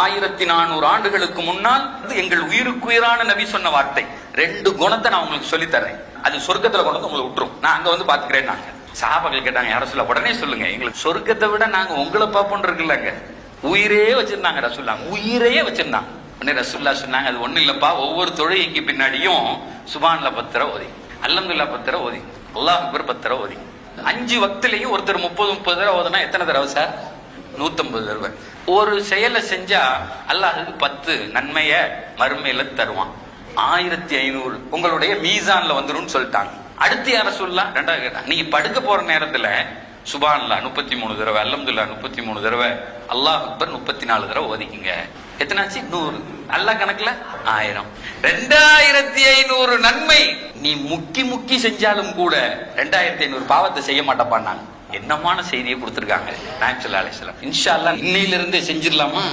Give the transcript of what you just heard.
ஆயிரத்தி நானூறு ஆண்டுகளுக்கு முன்னால் இது எங்கள் உயிருக்குயிரான நபி சொன்ன வார்த்தை. ரெண்டு குணத்தை நான் உங்களுக்கு சொல்லித் தர்றேன் அது சொர்க்கத்துல கொண்டு வந்து உங்களை விட்டுரும் நான் அங்க வந்து பாத்துக்கிறேன் நாங்க. சாபங்கள் கேட்டாங்க யாரும் சொல்ல உடனே சொல்லுங்க. எங்களுக்கு சொர்க்கத்தை விட நாங்க உங்களை பார்ப்போம் இருக்குல்லங்க. உயிரே வச்சிருந்தாங்க ரசுல்லா உயிரே வச்சிருந்தாங்க. உடனே ரசுல்லா சொன்னாங்க அது ஒண்ணு இல்லப்பா. ஒவ்வொரு தொழுகைக்கு பின்னாடியும் சுபான்ல பத்திர ஓதி அல்லம்துல்லா பத்திர ஓதி அல்லாஹ் அக்பர் பத்திர ஓதி. அஞ்சு வக்திலையும் ஒருத்தர் முப்பது முப்பது தடவை ஓதுனா எத்தனை தடவை சார்? நூத்தம்பது தடவை. ஒரு செயலை செஞ்சா அல்லாஹுக்கு பத்து நன்மைய மறுமையில தருவான். ஆயிரத்தி ஐநூறு. உங்களுடைய மீசான்ல வந்துரும்னு சொல்லிட்டாங்க. அடுத்து யார சொல்லலாம்? ரெண்டாவது கேட்டாங்க நீங்க படுக்க போற நேரத்துல சுபான்லா முப்பத்தி மூணு தடவை அல்லம்துல்லா முப்பத்தி மூணு தடவை அல்லாஹ் அக்பர் முப்பத்தி நாலு தடவை ஓதிக்குங்க எத்தனாச்சு? நூறு. அல்லாஹ் கணக்குல? ஆயிரம். ரெண்டாயிரத்தி ஐநூறு நன்மை. நீ முக்கி முக்கி செஞ்சாலும் கூட ரெண்டாயிரத்தி ஐநூறு பாவத்தை செய்ய மாட்டப்பான்னாங்க. என்னமான செய்தியை கொடுத்துருக்காங்க. நாயம் ஸல்லல்லாஹு அலைஹி இன்ஷா அல்லாஹ் இன்னையிலிருந்தே செஞ்சிடலாமா?